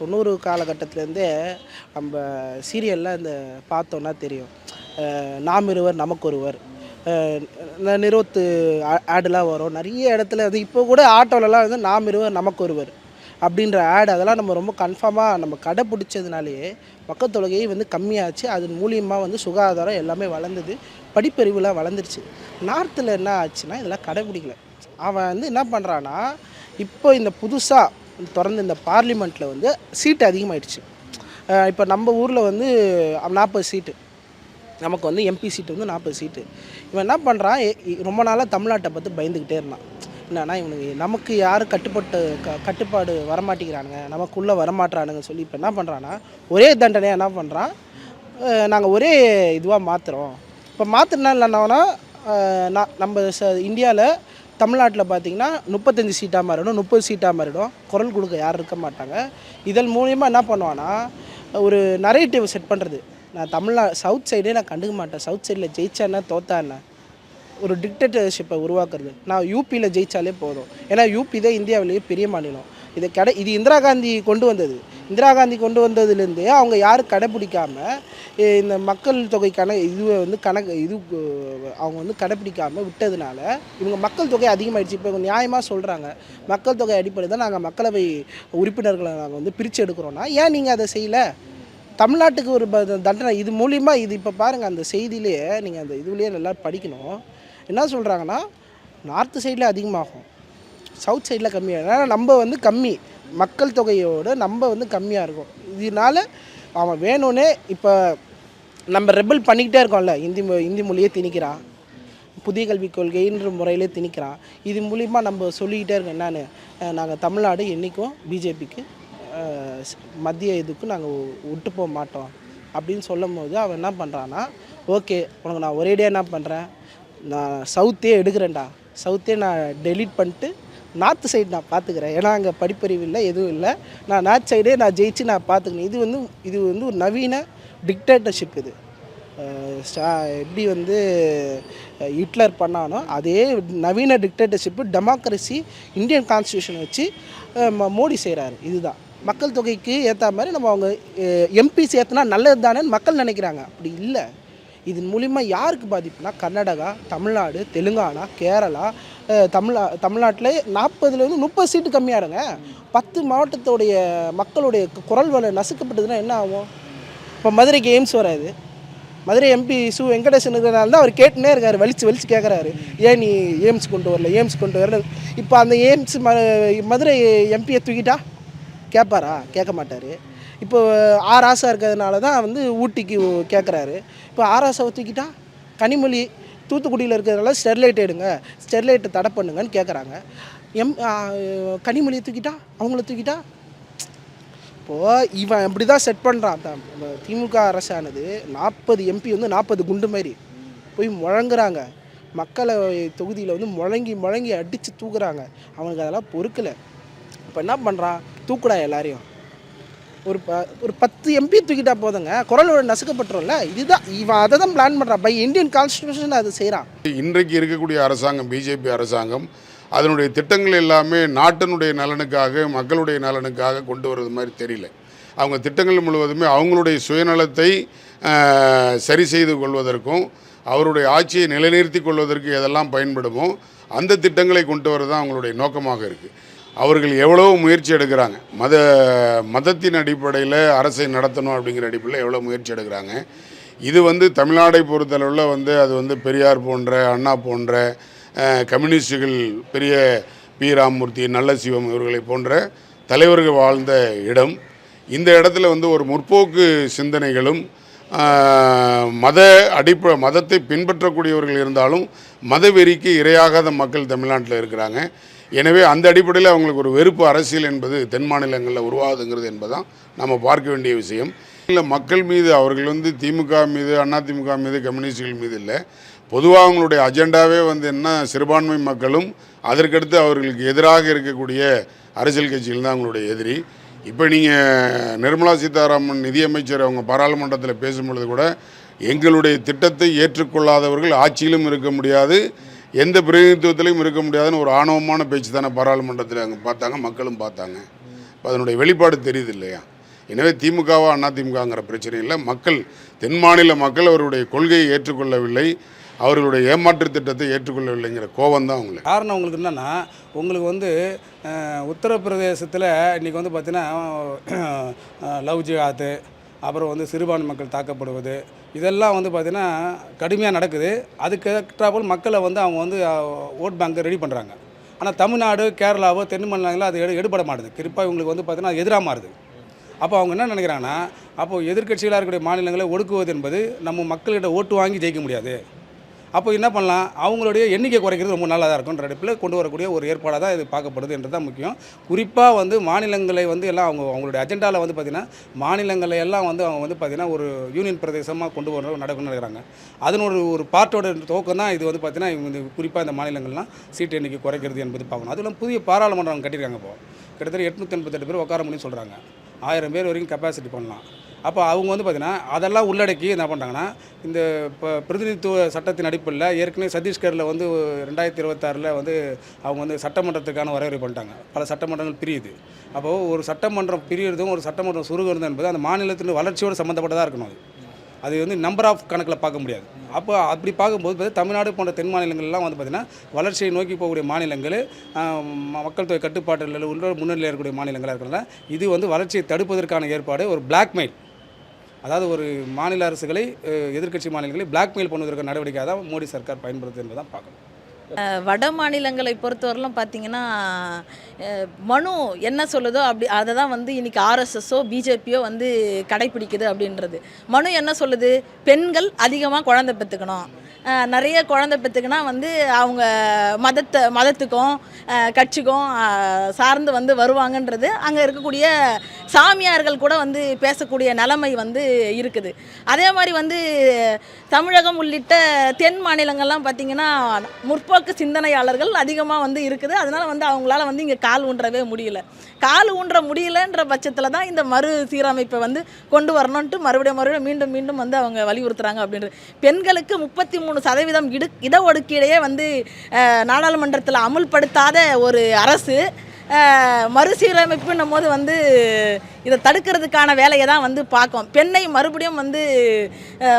தொண்ணூறு காலகட்டத்திலேருந்தே நம்ம சீரியலில் இந்த பார்த்தோன்னா தெரியும். நாம் இருவர் நமக்கு ஒருவர் நிறுவத்து ஆடெலாம் வரும். நிறைய இடத்துல வந்து இப்போ கூட ஆட்டோலலாம் வந்து நாம் இருவர் நமக்கு ஒருவர் அப்படின்ற ஆடு அதெல்லாம் நம்ம ரொம்ப கன்ஃபார்மாக நம்ம கடைப்பிடிச்சதுனாலேயே மக்கள் தொகையை வந்து கம்மியாச்சு. அதன் மூலியமாக வந்து சுகாதாரம் எல்லாமே வளர்ந்தது. படிப்பறிவுலாம் வளர்ந்துருச்சு. நார்த்தில் என்ன ஆச்சுன்னா இதெல்லாம் கடைப்பிடிக்கல. அவன் வந்து என்ன பண்ணுறான்னா இப்போ இந்த புதுசாக திறந்து இந்த பார்லிமெண்ட்டில் வந்து சீட்டு அதிகமாயிடுச்சு. இப்போ நம்ம ஊரில் வந்து நாற்பது சீட்டு. நமக்கு வந்து எம்பி சீட்டு வந்து நாற்பது சீட்டு. இவன் என்ன பண்ணுறான் ரொம்ப நாளாக தமிழ்நாட்டை பார்த்து பயந்துக்கிட்டே இருந்தான். என்னன்னா இவனுக்கு நமக்கு யாரும் கட்டுப்பட்டு க கட்டுப்பாடு வரமாட்டேங்கிறானுங்க. நமக்குள்ளே வரமாட்டானுங்க சொல்லி இப்போ என்ன பண்ணுறான்னா ஒரே தண்டனையாக என்ன பண்ணுறான் நாங்கள் ஒரே இதுவாக மாற்றுறோம் இப்போ மாற்றினா என்னன்னா நான் நம்ம ச இந்தியாவில் தமிழ்நாட்டில் பார்த்தீங்கன்னா முப்பத்தஞ்சு சீட்டாக மாறிடும் முப்பது சீட்டாக மாறிடும். குரல் கொடுக்க யாரும் இருக்க மாட்டாங்க. இதன் மூலியமாக என்ன பண்ணுவான்னா ஒரு நரேட்டிவ் செட் பண்ணுறது நான் தமிழ்நா சவுத் சைடே நான் கண்டுக்க மாட்டேன். சவுத் சைடில் ஜெயிச்சேன்னா தோத்தா என்ன? ஒரு டிக்டேட்டர்ஷிப்பை உருவாக்குறது. நான் யூபியில் ஜெயித்தாலே போதும். ஏன்னா யூபி தான் இந்தியாவிலேயே பெரிய மாநிலம். இதை கடை இது இந்திரா காந்தி கொண்டு வந்தது. இந்திரா காந்தி கொண்டு வந்ததுலேருந்தே அவங்க யாரும் கடைப்பிடிக்காமல் இந்த மக்கள் தொகை கணக்கு இதுவை வந்து கணக்கு இது அவங்க வந்து கடைப்பிடிக்காமல் விட்டதுனால இவங்க மக்கள் தொகை அதிகமாகிடுச்சு இப்போ நியாயமாக சொல்கிறாங்க மக்கள் தொகை அடிப்படை தான் நாங்கள் மக்களவை உறுப்பினர்களை நாங்கள் வந்து பிரித்து எடுக்கிறோன்னா ஏன் நீங்கள் அதை செய்யலை? தமிழ்நாட்டுக்கு ஒரு தண்டனை இது மூலியமாக இது இப்போ பாருங்கள் அந்த செய்தியிலேயே நீங்கள் அந்த இதுலேயே நல்லா படிக்கணும். என்ன சொல்கிறாங்கன்னா நார்த்து சைடில் அதிகமாகும் சவுத் சைடில் கம்மியாக ஏன்னா நம்ம வந்து கம்மி. மக்கள் தொகையோட நம்ம வந்து கம்மியாக இருக்கும். இதனால அவன் வேணும்னே இப்போ நம்ம ரெபல் பண்ணிக்கிட்டே இருக்கோம்ல. இந்தி இந்தி மொழியே திணிக்கிறான். புதிய கல்விக் கொள்கைன்ற முறையிலே திணிக்கிறான். இது மூலிமா நம்ம சொல்லிக்கிட்டே இருக்கோம். என்னென்னு நாங்கள் தமிழ்நாடு என்றைக்கும் பிஜேபிக்கு மத்திய இதுக்கு நாங்கள் விட்டு போக மாட்டோம். அப்படின்னு சொல்லும் போது அவன் என்ன பண்ணுறான்னா ஓகே உனக்கு நான் ஒரேடியாக என்ன பண்ணுறேன் நான் சவுத்தே எடுக்கிறேன்டா. சவுத்தே நான் டெலீட் பண்ணிட்டு நார்த் சைடு நான் பார்த்துக்கிறேன். ஏன்னா அங்கே படிப்பறிவு இல்லை எதுவும் இல்லை. நான் நார்த் சைடே நான் ஜெயிச்சு நான் பார்த்துக்கினேன் இது வந்து இது வந்து ஒரு நவீன டிக்டேட்டர்ஷிப் இது. ஸ்டா- எப்படி வந்து ஹிட்லர் பண்ணானோ அதே நவீன டிக்டேட்டர்ஷிப்பு டெமோக்ரஸி இந்தியன் கான்ஸ்டியூஷன் வச்சு ம- மோடி செய்கிறாரு இதுதான். மக்கள் தொகைக்கு ஏற்ற மாதிரி நம்ம அவங்க எம்பிஸ் ஏற்றினா நல்லது தானேன்னு மக்கள் நினைக்கிறாங்க. அப்படி இல்லை. இதன் மூலிமா யாருக்கு பாதிப்புனா கர்நாடகா தமிழ்நாடு தெலுங்கானா கேரளா தமிழ்நா தமிழ்நாட்டில் நாற்பதுலேருந்து முப்பது சீட்டு கம்மியாடுங்க பத்து மாவட்டத்துடைய மக்களுடைய குரல் வலை நசுக்கப்பட்டதுன்னா என்ன ஆகும்? இப்போ மதுரைக்கு எய்ம்ஸ் வராது. மதுரை எம்பி சு வெங்கடேசன் இருக்கிறனால தான் அவர் கேட்டுனே இருக்காரு. வலிச்சு வலிச்சு கேட்குறாரு ஏன் நீ எய்ம்ஸ் கொண்டு வரல? எய்ம்ஸ் கொண்டு வரல? இப்போ அந்த எய்ம்ஸ் ம மதுரை எம்பியை தூக்கிட்டா? கேட்பாரா கேட்க மாட்டார். இப்போ ஆர் ஆசா இருக்கிறதுனால தான் வந்து ஊட்டிக்கு கேட்குறாரு இப்போ ஆர் ஆசாவை தூக்கிட்டா கனிமொழி தூத்துக்குடியில் இருக்கிறதுனால ஸ்டெர்லைட் எடுங்க ஸ்டெர்லைட்டை தடை பண்ணுங்கன்னு கேட்குறாங்க எம் கனிமொழியை தூக்கிட்டா அவங்கள தூக்கிட்டா இப்போது இவன் இப்படி தான் செட் பண்ணுறான் த- திமுக அரசானது நாற்பது எம்பி வந்து நாற்பது குண்டு மாதிரி போய் முழங்குறாங்க. மக்களவை தொகுதியில் வந்து முழங்கி முழங்கி அடித்து தூக்குறாங்க. அவனுக்கு அதெல்லாம் பொறுக்கலை. இப்போ என்ன பண்ணுறான் தூக்குடா எல்லாரையும். ஒரு ப ஒரு பத்து எம்பி தூக்கிட்டா போதுங்க. குரல் நசுக்கப்பட்டுரும்ல. இதுதான் இவன் அதை தான் பிளான் பண்ணுறான் பை இந்தியன் கான்ஸ்டியூஷன் அது செய்கிறான் இன்றைக்கு இருக்கக்கூடிய அரசாங்கம் பிஜேபி அரசாங்கம் அதனுடைய திட்டங்கள் எல்லாமே நாட்டினுடைய நலனுக்காக மக்களுடைய நலனுக்காக கொண்டு வர்றது மாதிரி தெரியல. அவங்க திட்டங்கள் முழுவதுமே அவங்களுடைய சுயநலத்தை சரி செய்து கொள்வதற்கும் அவருடைய ஆட்சியை நிலைநிறுத்தி கொள்வதற்கு எதெல்லாம் பயன்படுமோ அந்த திட்டங்களை கொண்டு வரது தான் அவங்களுடைய நோக்கமாக இருக்குது அவர்கள் எவ்வளோ முயற்சி எடுக்கிறாங்க? மத மதத்தின் அடிப்படையில் அரசை நடத்தணும் அப்படிங்கிற அடிப்படையில் எவ்வளோ முயற்சி எடுக்கிறாங்க? இது வந்து தமிழ்நாடை பொறுத்தளவில் வந்து அது வந்து பெரியார் போன்ற அண்ணா போன்ற கம்யூனிஸ்டுகள் பெரிய பி. ராமமூர்த்தி நல்ல சிவம் இவர்களை போன்ற தலைவர்கள் வாழ்ந்த இடம். இந்த இடத்துல வந்து ஒரு முற்போக்கு சிந்தனைகளும் மத அடிப்ப மதத்தை பின்பற்றக்கூடியவர்கள் இருந்தாலும் மதவெறிக்கு இரையாகாத மக்கள் தமிழ்நாட்டில் இருக்கிறாங்க. எனவே அந்த அடிப்படையில் அவங்களுக்கு ஒரு வெறுப்பு அரசியல் என்பது தென் மாநிலங்களில் உருவாகுதுங்கிறது என்பதுதான் நம்ம பார்க்க வேண்டிய விஷயம். இல்லை மக்கள் மீது அவர்கள் வந்து திமுக மீது அதிமுக மீது கம்யூனிஸ்டுகள் மீது இல்லை. பொதுவாக அவங்களுடைய அஜெண்டாவே வந்து என்ன சிறுபான்மை மக்களும் அதற்கடுத்து அவர்களுக்கு எதிராக இருக்கக்கூடிய அரசியல் கட்சிகள் தான் அவங்களுடைய எதிரி. இப்போ நீங்கள் நிர்மலா சீதாராமன் நிதியமைச்சர் அவங்க பாராளுமன்றத்தில் பேசும்பொழுது கூட எங்களுடைய திட்டத்தை ஏற்றுக்கொள்ளாதவர்கள் ஆட்சியிலும் இருக்க முடியாது எந்த பிரதிநிதித்துவத்திலையும் இருக்க முடியாதுன்னு ஒரு ஆணவமான பேச்சு தானே பாராளுமன்றத்தில் அங்கே பார்த்தாங்க மக்களும் பார்த்தாங்க. இப்போ அதனுடைய வெளிப்பாடு தெரியுது இல்லையா? எனவே திமுகவா அண்ணா திமுகங்கிற பிரச்சனை இல்லை. மக்கள் தென் மாநில மக்கள் அவருடைய கொள்கையை ஏற்றுக்கொள்ளவில்லை அவர்களுடைய ஏமாற்று திட்டத்தை ஏற்றுக்கொள்ளவில்லைங்கிற கோபம் தான் உங்களுக்கு காரணம் உங்களுக்கு என்னென்னா உங்களுக்கு வந்து உத்தரப்பிரதேசத்தில் இன்றைக்கி வந்து பார்த்தீங்கன்னா லவ் ஜிஹாத்து அப்புறம் வந்து சிறுபான்மை மக்கள் தாக்கப்படுவது இதெல்லாம் வந்து பார்த்திங்கன்னா கடுமையாக நடக்குது. அதுக்கு மக்களை வந்து அவங்க வந்து ஓட் பேங்க்கை ரெடி பண்ணுறாங்க ஆனால் தமிழ்நாடு கேரளாவோ தென் மாநிலங்களோ அது எடு எடுபட மாட்டுது. குறிப்பாக இவங்களுக்கு வந்து பார்த்திங்கன்னா எதிராக மாறுது. அப்போ அவங்க என்ன நினைக்கிறாங்கன்னா அப்போ எதிர்க்கட்சிகளாக இருக்கக்கூடிய மாநிலங்களை ஒடுக்குவது என்பது நம்ம மக்கள்கிட்ட ஓட்டு வாங்கி ஜெயிக்க முடியாது. அப்போ என்ன பண்ணலாம்? அவங்களுடைய எண்ணிக்கை குறைக்கிறது ரொம்ப நல்லதாக இருக்கும்ன்ற அடிப்பில் கொண்டு வரக்கூடிய ஒரு ஏற்பாடாக தான் இது பார்க்கப்படுது என்றது தான் முக்கியம். குறிப்பாக வந்து மாநிலங்களை வந்து எல்லாம் அவங்க அவங்களுடைய அஜெண்டாவில் வந்து பார்த்திங்கன்னா மாநிலங்களை எல்லாம் வந்து அவங்க வந்து பார்த்திங்கன்னா ஒரு யூனியன் பிரதேசமாக கொண்டு வர நடக்கணும்னு நினைக்கிறாங்க. அதனோட ஒரு பார்ட்டோட துவக்கம் தான் இது வந்து பார்த்திங்கன்னா இவங்க குறிப்பாக இந்த மாநிலங்கள்லாம் சீட்டு எண்ணிக்கை குறைக்கிறது என்பது பார்க்கணும். அதுவும் புதிய பாராளுமன்றம் கட்டியிருக்காங்க இப்போ. கிட்டத்தட்ட எட்நூற்றி எண்பத்தெட்டு பேர் உட்கார முடியும்னு சொல்கிறாங்க ஆயிரம் பேர் வரைக்கும் கெப்பாசிட்டி பண்ணலாம். அப்போ அவங்க வந்து பார்த்திங்கன்னா அதெல்லாம் உள்ளடக்கி என்ன பண்ணுறாங்கன்னா இந்த இப்போ பிரதிநிதித்துவ சட்டத்தின் அடிப்படையில் ஏற்கனவே சத்தீஸ்கரில் வந்து ரெண்டாயிரத்தி இருபத்தாறில் வந்து அவங்க வந்து சட்டமன்றத்துக்கான வரையறை பண்ணிட்டாங்க. பல சட்டமன்றங்கள் பிரியுது. அப்போது ஒரு சட்டமன்றம் பிரியறதும் ஒரு சட்டமன்றம் சுருகிறதும் என்பது அந்த மாநிலத்தின் வளர்ச்சியோடு சம்மந்தப்பட்டதாக இருக்கணும் அது. அது வந்து நம்பர் ஆஃப் கணக்கில் பார்க்க முடியாது. அப்போ அப்படி பார்க்கும்போது பார்த்தா தமிழ்நாடு போன்ற தென் மாநிலங்கள்லாம் வந்து பார்த்திங்கன்னா வளர்ச்சியை நோக்கி போகக்கூடிய மாநிலங்கள் மக்கள் தொகை கட்டுப்பாட்டில் உள்ள முன்னிலையில் இருக்கக்கூடிய மாநிலங்களாக இருக்கிறதுனால இது வந்து வளர்ச்சியை தடுப்பதற்கான ஏற்பாடு ஒரு பிளாக்மெயில் அதாவது ஒரு மாநில அரசுகளை எதிர்க்கட்சி மாநிலங்களை பிளாக்மெயில் பண்ணுவதற்கான நடவடிக்கையாக தான் மோடி சர்க்கார் பயன்படுத்துது என்பதை தான் பார்க்கணும் வட மாநிலங்களை பொறுத்தவரையிலும் பார்த்தீங்கன்னா மனு என்ன சொல்லுதோ அப்படி அதை தான் வந்து இன்றைக்கி ஆர்எஸ்எஸ்ஸோ பிஜேபியோ வந்து கடைப்பிடிக்குது அப்படின்றது. மனு என்ன சொல்லுது? பெண்கள் அதிகமாக குழந்தை பெற்றுக்கணும். நிறைய குழந்தை பெற்றுக்கினா வந்து அவங்க மதத்தை மதத்துக்கும் கட்சிக்கும் சார்ந்து வந்து வருவாங்கன்றது அங்கே இருக்கக்கூடிய சாமியார்கள் கூட வந்து பேசக்கூடிய நிலைமை வந்து இருக்குது. அதே மாதிரி வந்து தமிழகம் உள்ளிட்ட தென் மாநிலங்கள்லாம் பார்த்திங்கன்னா முற்போக்கு சிந்தனையாளர்கள் அதிகமாக வந்து இருக்குது. அதனால் வந்து அவங்களால வந்து இங்கே கால் ஊன்றவே முடியல. கால் ஊன்ற முடியலன்ற பட்சத்தில் தான் இந்த மறு சீரமைப்பை வந்து கொண்டு வரணுன்ட்டு மறுபடியும் மறுபடியும் மீண்டும் மீண்டும் வந்து அவங்க வலியுறுத்துகிறாங்க அப்படின்றது. பெண்களுக்கு முப்பத்தி மூணு சதவீதம் இடு இடஒதுக்கீடையே வந்து நாடாளுமன்றத்தில் அமுல்படுத்தாத ஒரு அரசு மறுசீரமைப்புன்னும் போது வந்து இதை தடுக்கிறதுக்கான வேலையை தான் வந்து பார்க்கும். பெண்ணை மறுபடியும் வந்து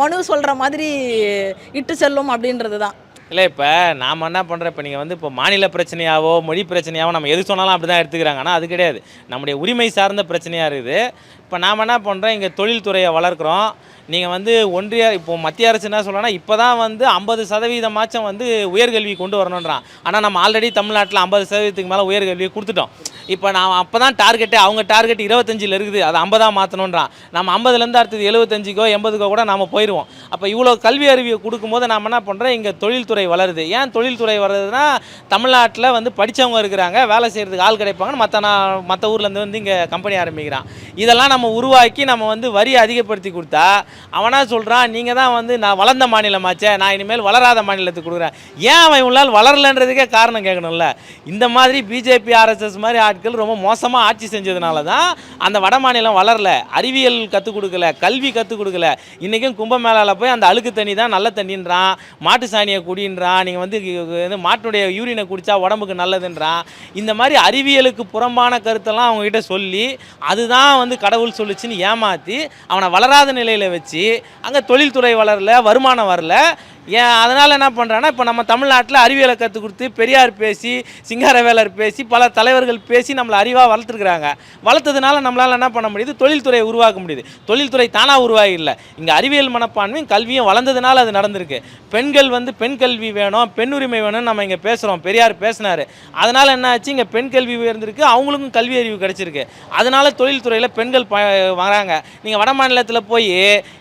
மனு சொல்கிற மாதிரி இட்டு செல்லும் அப்படின்றது தான். இல்லை இப்போ நாம் என்ன பண்ணுறோம் இப்போ நீங்கள் வந்து இப்போ மாநில பிரச்சனையாவோ மொழி பிரச்சனையாவோ நம்ம எது சொன்னாலும் அப்படி தான் எடுத்துக்கிறாங்க. ஆனால் அது கிடையாது. நம்முடைய உரிமை சார்ந்த பிரச்சனையாக இருக்குது. இப்போ நாம் என்ன பண்ணுறோம் இங்கே தொழில்துறையை வளர்க்குறோம். நீங்கள் வந்து ஒன்றிய இப்போ மத்திய அரசு என்ன சொல்லணும்னா இப்போ தான் வந்து ஐம்பது சதவீதமாச்சும் வந்து உயர்கல்வி கொண்டு வரணுன்றான் ஆனால் நம்ம ஆல்ரெடி தமிழ்நாட்டில் ஐம்பது சதவீதத்துக்கு மேலே உயர்கல்வியை கொடுத்துட்டோம். இப்போ நான் அப்போ தான் டார்கெட்டே அவங்க டார்கெட் இருபத்தஞ்சில் இருக்குது அது ஐம்பதாக மாற்றணுன்றான் நம்ம ஐம்பதுலேருந்து அடுத்தது எழுபத்தஞ்சிக்கோ எண்பதுக்கோ கூட நாம் போயிடுவோம் அப்போ இவ்வளோ கல்வி அறிவியை கொடுக்கும்போது நாம் என்ன பண்ணுறோம் இங்கே தொழில்துறை வளருது. ஏன் தொழில்துறை வளருதுன்னா தமிழ்நாட்டில் வந்து படித்தவங்க இருக்கிறாங்க வேலை செய்கிறதுக்கு ஆள் கிடைப்பாங்கன்னு மற்ற நான் மற்ற ஊர்லேருந்து வந்து இங்கே கம்பெனி ஆரம்பிக்கிறான். இதெல்லாம் நம்ம உருவாக்கி நம்ம வந்து வரி அதிகப்படுத்தி கொடுத்தா அவனாக சொல்கிறான் நீங்கள் தான் வந்து நான் வளர்ந்த மாநிலமாச்சே நான் இனிமேல் வளராத மாநிலத்துக்கு கொடுக்குறேன். ஏன் அவன் இவ்வளோ வளரலன்றதுக்கே காரணம் கேட்கணும்ல? இந்த மாதிரி பிஜேபி ஆர்எஸ்எஸ் மாதிரி ஆட்கள் ரொம்ப மோசமாக ஆட்சி செஞ்சதுனால தான் அந்த வட மாநிலம் வளரல. அறிவியல் கற்றுக் கொடுக்கல கல்வி கற்றுக் கொடுக்கல. இன்றைக்கும் கும்பமேளாவில் போய் அந்த அழுக்கு தண்ணி தான் நல்ல தண்ணின்றான். மாட்டு சாணியை குடின்றான். நீங்கள் வந்து மாட்டுடைய யூரினை குடித்தா உடம்புக்கு நல்லதுன்றான். இந்த மாதிரி அறிவியலுக்கு புறம்பான கருத்தெல்லாம் அவங்ககிட்ட சொல்லி அதுதான் வந்து கடவுள் சொல்லுச்சுன்னு ஏமாற்றி அவனை வளராத நிலையில் வச்சு அங்கே தொழில்துறை வளரல வருமானம் வரல. ஏன் அதனால் என்ன பண்ணுறான்னா இப்போ நம்ம தமிழ்நாட்டில் அறிவியலை கற்றுக் கொடுத்து பெரியார் பேசி சிங்காரவேலர் பேசி பல தலைவர்கள் பேசி நம்மளை அறிவாக வளர்த்துருக்குறாங்க. வளர்த்ததுனால நம்மளால் என்ன பண்ண முடியுது? தொழில்துறையை உருவாக்க முடியுது. தொழில்துறை தானாக உருவாகி இல்லை. இங்கே அறிவியல் மனப்பான்மையும் கல்வியும் வளர்ந்ததுனால அது நடந்திருக்கு. பெண்கள் வந்து பெண் கல்வி வேணும் பெண் உரிமை வேணும்னு நம்ம இங்கே பேசுகிறோம் பெரியார் பேசினார். அதனால் என்ன ஆச்சு? இங்கே பெண் கல்வி உயர்ந்திருக்கு. அவங்களுக்கும் கல்வி அறிவு கிடச்சிருக்கு. அதனால் தொழில்துறையில் பெண்கள் ப வராங்க. நீங்கள் வட மாநிலத்தில் போய்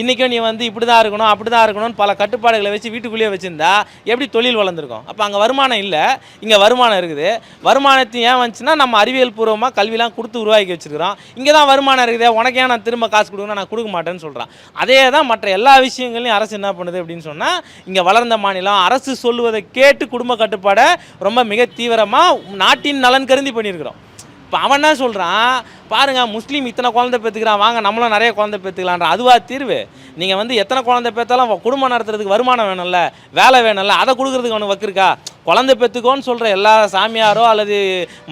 இன்றைக்கும் நீ வந்து இப்படி தான் இருக்கணும் அப்படி தான் இருக்கணும்னு பல கட்டுப்பாடுகளை வச்சு வீட்டுக்குள்ளேயே வச்சுருந்தா எப்படி தொழில் வளர்ந்துருக்கும்? அப்போ அங்கே வருமானம் இல்லை. இங்கே வருமானம் இருக்குது. வருமானத்தையும் ஏன் வந்துச்சுன்னா நம்ம அறிவியல் பூர்வமாக கல்விலாம் கொடுத்து உருவாக்கி வச்சுருக்கிறோம். இங்கே தான் வருமானம் இருக்குது. உனக்கு ஏன் நான் திரும்ப காசு கொடுக்கணும் நான் கொடுக்க மாட்டேன்னு சொல்கிறான் அதே தான் மற்ற எல்லா விஷயங்களையும் அரசு என்ன பண்ணுது அப்படின்னு சொன்னால் இங்கே வளர்ந்த மாநிலம் அரசு சொல்லுவதை கேட்டு குடும்ப கட்டுப்பாடை ரொம்ப மிக தீவிரமாக நாட்டின் நலன் கருதி பண்ணியிருக்கிறோம். இப்போ அவன் என்ன சொல்கிறான் பாருங்கள் முஸ்லீம் இத்தனை குழந்தை பெற்றுக்கிறான் வாங்க நம்மளும் நிறைய குழந்தை பெற்றுக்கலான்ற அதுவா தீர்வு? நீங்கள் வந்து எத்தனை குழந்தை பெற்றாலும் குடும்பம் நடத்துறதுக்கு வருமானம் வேணும்ல வேலை வேணும்ல அதை கொடுக்குறதுக்கு அவனுக்கு வக்கிருக்கா குழந்தை பெற்றுக்கோன்னு சொல்கிற எல்லா சாமியாரோ அல்லது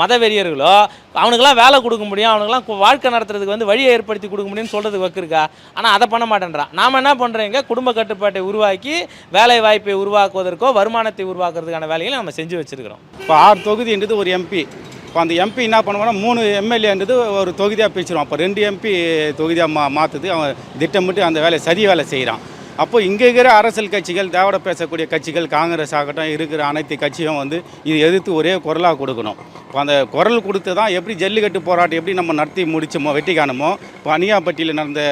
மத வெறியர்களோ அவனுக்கெல்லாம் வேலை கொடுக்க முடியும் அவனுக்கெல்லாம் வாழ்க்கை நடத்துறதுக்கு வந்து வழியை ஏற்படுத்தி கொடுக்க முடியும்னு சொல்கிறதுக்கு வக்கிருக்கா ஆனால் அதை பண்ண மாட்டேன்றான். நாம் என்ன பண்ணுறீங்க குடும்ப கட்டுப்பாட்டை உருவாக்கி வேலை வாய்ப்பை உருவாக்குவதற்கோ வருமானத்தை உருவாக்குறதுக்கான வேலைகளை நம்ம செஞ்சு வச்சுருக்கிறோம். இப்போ ஆறு தொகுதின்றது ஒரு எம்பி இப்போ அந்த எம்பி என்ன பண்ணுவான்னா மூணு எம்எல்ஏன்றது ஒரு தொகுதியாக பிரிச்சிருவான். அப்போ ரெண்டு எம்பி தொகுதியாக மா மாற்றுது அவன் திட்டமிட்டு அந்த வேலையை சதி வேலை செய்கிறான் அப்போ இங்கே இருக்கிற அரசியல் கட்சிகள் தேவட பேசக்கூடிய கட்சிகள் காங்கிரஸ் ஆகட்டும் இருக்கிற அனைத்து கட்சியும் வந்து இது எதிர்த்து ஒரே குரலாக கொடுக்கணும். இப்போ அந்த குரல் கொடுத்து தான் எப்படி ஜல்லிக்கட்டு போராட்டம் எப்படி நம்ம நடத்தி முடிச்சோமோ வெட்டி காணுமோ இப்போ அனியாப்பட்டியில் நடந்த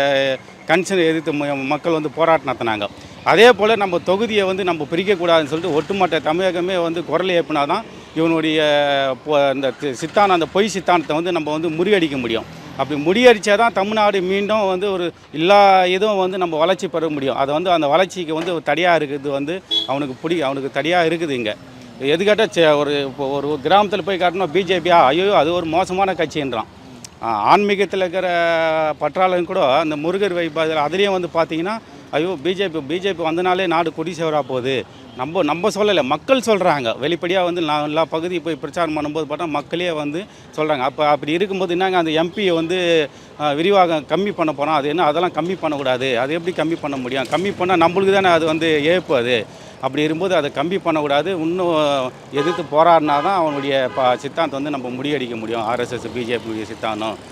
கன்சனை எதிர்த்து மக்கள் வந்து போராட்டம் நடத்தினாங்க. அதே போல் நம்ம தொகுதியை வந்து நம்ம பிரிக்கக்கூடாதுன்னு சொல்லிட்டு ஒட்டுமொத்த தமிழகமே வந்து குரல் எழுப்பினா தான் இவனுடைய அந்த சித்தான அந்த பொய் சித்தானத்தை வந்து நம்ம வந்து முறியடிக்க முடியும். அப்படி முறியடிச்சா தான் தமிழ்நாடு மீண்டும் வந்து ஒரு எல்லா இதுவும் வந்து நம்ம வளர்ச்சி பெற முடியும். அது வந்து அந்த வளர்ச்சிக்கு வந்து தடையாக இருக்குது வந்து அவனுக்கு பிடி அவனுக்கு தடையாக இருக்குது இங்கே. எது கேட்டால் ஒரு இப்போ ஒரு கிராமத்தில் போய் காட்டணும் பிஜேபியா ஐயோ அது ஒரு மோசமான கட்சின்றான். ஆன்மீகத்தில் இருக்கிற பற்றாளன் கூட அந்த முருகர் வைப்பாதில் அதுலேயும் வந்து பார்த்தீங்கன்னா ஐயோ பிஜேபி பிஜேபி வந்தனாலே நாடு கொடி போகுது. நம்ம நம்ம சொல்லலை மக்கள் சொல்கிறாங்க வெளிப்படையாக வந்து நான் எல்லா பகுதி போய் பிரச்சாரம் பண்ணும்போது பார்த்தா மக்களே வந்து சொல்கிறாங்க அப்போ அப்படி இருக்கும்போது என்னங்க அந்த எம்பியை வந்து விரிவாக கம்மி பண்ண போகிறோம் அது என்ன? அதெல்லாம் கம்மி பண்ணக்கூடாது. அது எப்படி கம்மி பண்ண முடியும்? கம்மி பண்ணால் நம்மளுக்கு தானே அது வந்து ஏப்பு அது. அப்படி இருக்கும்போது அதை கம்மி பண்ணக்கூடாது. இன்னும் எதிர்த்து போராடினா தான் அவனுடைய ப சித்தாந்தம் வந்து நம்ம முடியடிக்க முடியும். ஆர்எஸ்எஸ் பிஜேபியுடைய சித்தாந்தம்.